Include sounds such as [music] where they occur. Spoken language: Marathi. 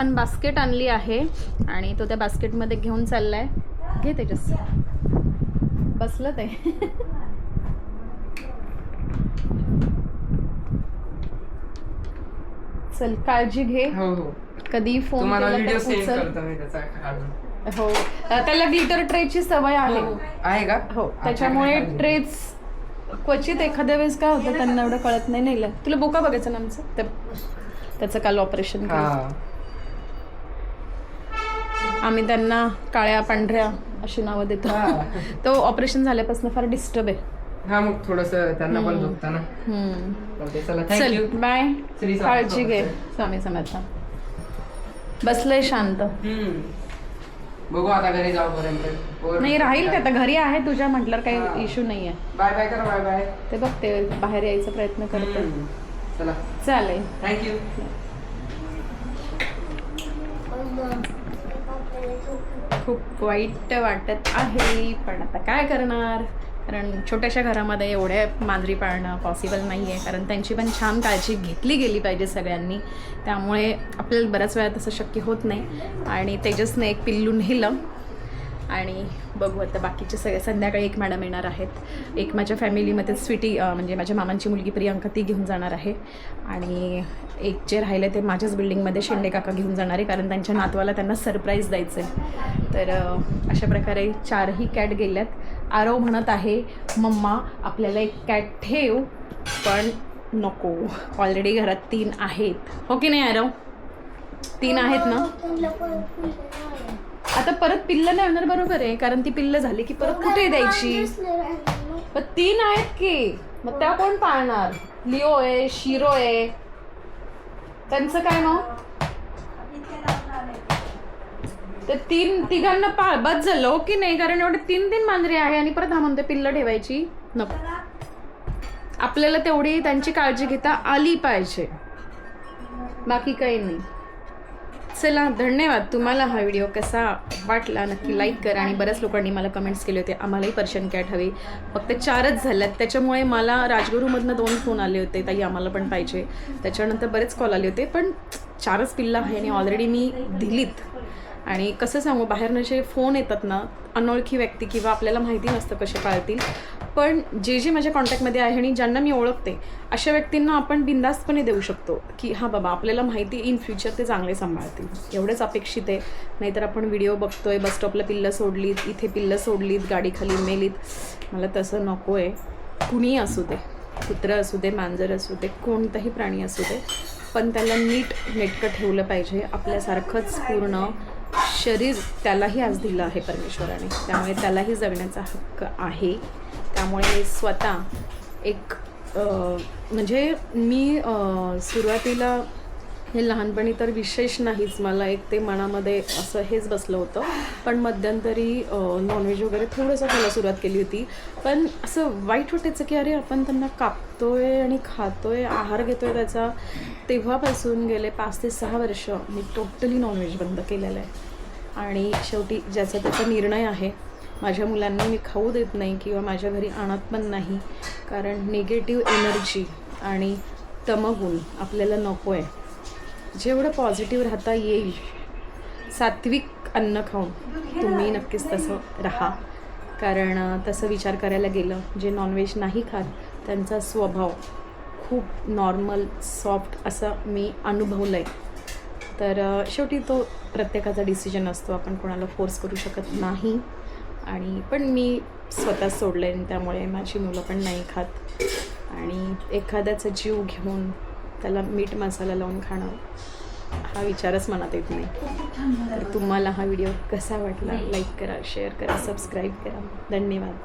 पण बास्केट आणली आहे आणि तो त्या बास्केटमध्ये घेऊन चाललाय. घे तेजस. बसलं ते. चल काळजी घे. हो हो. कधी फोन काढून हो. अं, त्याला ग्लिटर ट्रेची सवय आहे. आहे का? हो. त्याच्यामुळे ट्रेच क्वचित एखाद्या वेळेस काय होतं त्यांना एवढं कळत नाही. नेलं. तुला बोका बघायचं ना आमचं? ते त्याचं काल ऑपरेशन हा. आम्ही त्यांना काळ्या पांढऱ्या अशी नावं देतो. [laughs] तो ऑपरेशन झाल्यापासून फार डिस्टर्ब आहे. हा मग थोडस त्यांना पण दुखतं ना हम्म. चालतंय, चला चल थँक्यू बाय काळजी घे. स्वामी समर्थ. बसलंय शांत. बघू आता घरी जाऊपर्यंत नाही राहील ते आता. घरी आहे तुझ्या म्हटल्यावर. काही इश्यू नाही आहे बाय बाय कर बाय बाय ते बघ ते बाहेर यायचा प्रयत्न करते चला. चालेल. थँक्यू खूप वाईट वाटत आहे पण आता काय करणार? कारण छोट्याशा घरामध्ये एवढ्या मांजरी पाळणं पॉसिबल नाही आहे कारण त्यांची पण छान काळजी घेतली गेली पाहिजे सगळ्यांनी. त्यामुळे आपल्याला बऱ्याच वेळा तसं शक्य होत नाही. आणि तेजसने एक पिल्लू नेलं. आणि बघू आता बाकीचे सगळे. संध्याकाळी एक मॅडम येणार आहेत. एक माझ्या फॅमिलीमध्ये स्वीटी म्हणजे माझ्या मामांची मुलगी प्रियांका ती घेऊन जाणार आहे. आणि एक जे राहिले ते माझ्याच बिल्डिंगमध्ये शेंडे काका घेऊन जाणार आहे कारण त्यांच्या नातवाला त्यांना सरप्राईज द्यायचं आहे तर अशा प्रकारे चारही कॅट गेल्यात. आरव म्हणत आहे मम्मा आपल्याला एक कॅट ठेव पण नको. ऑलरेडी घरात तीन आहेत. हो की नाही आरव? तीन आहेत ना? आता परत पिल्ल नाही होणार बरोबर आहे कारण ती पिल्ल झाली की परत कुठे द्यायची? पण तीन आहेत की मग त्या कोण पाळणार? लिओ आहे शिरो आहे. त्यांचं काय मग? ते तीन तिघांना पाळ बस झालं हो की नाही? कारण एवढे तीन तीन मांजरे आहे आणि परत हा म्हणते पिल्ल ठेवायची नको. आपल्याला तेवढी त्यांची काळजी घेता आली पाहिजे. बाकी काही नाही. चला धन्यवाद. तुम्हाला हा व्हिडिओ कसा वाटला नक्की लाईक करा आणि बऱ्याच लोकांनी मला कमेंट्स केले होते. आम्हालाही पर्शियन कॅट हवी. फक्त चारच झाल्यात. त्याच्यामुळे मला राजगुरूमधनं दोन फोन आले होते. ताई आम्हाला पण पाहिजे. त्याच्यानंतर बरेच कॉल आले होते पण चारच पिल्ला आहे आणि ऑलरेडी मी दिलीत. आणि कसं सांगू बाहेरनं जे फोन येतात ना अनोळखी व्यक्ती किंवा आपल्याला माहिती नसतं कसे पाळतील पण जे जे माझ्या कॉन्टॅक्टमध्ये आहे आणि ज्यांना मी ओळखते अशा व्यक्तींना आपण बिंदास्तपणे देऊ शकतो की हां बाबा आपल्याला माहिती इन फ्युचर ते चांगले सांभाळतील. एवढंच अपेक्षित आहे. नाहीतर आपण व्हिडिओ बघतोय बस स्टॉपला पिल्लं सोडलीत इथे पिल्लं सोडलीत गाडीखाली मेलीत. मला तसं नको आहे कुणीही असू दे. कुत्रं असू दे मांजर असू दे कोणताही प्राणी असू दे. पण त्याला नीट नेटकं ठेवलं पाहिजे. आपल्यासारखंच पूर्ण शरीर त्यालाही आज दिलं आहे परमेश्वराने. त्यामुळे त्यालाही जगण्याचा हक्क आहे. त्यामुळे स्वतः एक म्हणजे मी सुरुवातीला हे लहानपणी तर विशेष नाहीच. मला एक ते मनामध्ये असं हेच बसलं होतं. पण मध्यंतरी नॉनव्हेज वगैरे थोडंसं खायला सुरुवात केली होती. पण असं वाईट वाटायचं की अरे आपण त्यांना कापतोय आणि खातोय आहार घेतोय त्याचा. तेव्हापासून गेले पाच ते सहा वर्ष मी टोटली नॉनव्हेज बंद केलेलं आहे. आणि शेवटी ज्याचा त्याचा निर्णय आहे माझ्या मुलांना मी खाऊ देत नाही किंवा माझ्या घरी आणत पण नाही. कारण निगेटिव्ह एनर्जी आणि तमगुण आपल्याला नको आहे जेवढं पॉझिटिव्ह राहता येईल सात्विक अन्न खाऊन तुम्ही नक्कीच तसं राहा. कारण तसं विचार करायला गेलं जे नॉनव्हेज नाही खात त्यांचा स्वभाव खूप नॉर्मल सॉफ्ट असं मी अनुभवलं आहे तर शेवटी तो प्रत्येकाचा डिसिजन असतो आपण कोणाला फोर्स करू शकत नाही. आणि पण मी स्वतः सोडलं आहे त्यामुळे माझी मुलं पण नाही खात. आणि एखाद्याचा जीव घेऊन त्याला मीठ मसाला लावून खाणं हा विचारच मनात येत नाही. तर तुम्हाला हा व्हिडिओ कसा वाटला? लाईक करा शेअर करा सबस्क्राईब करा. धन्यवाद.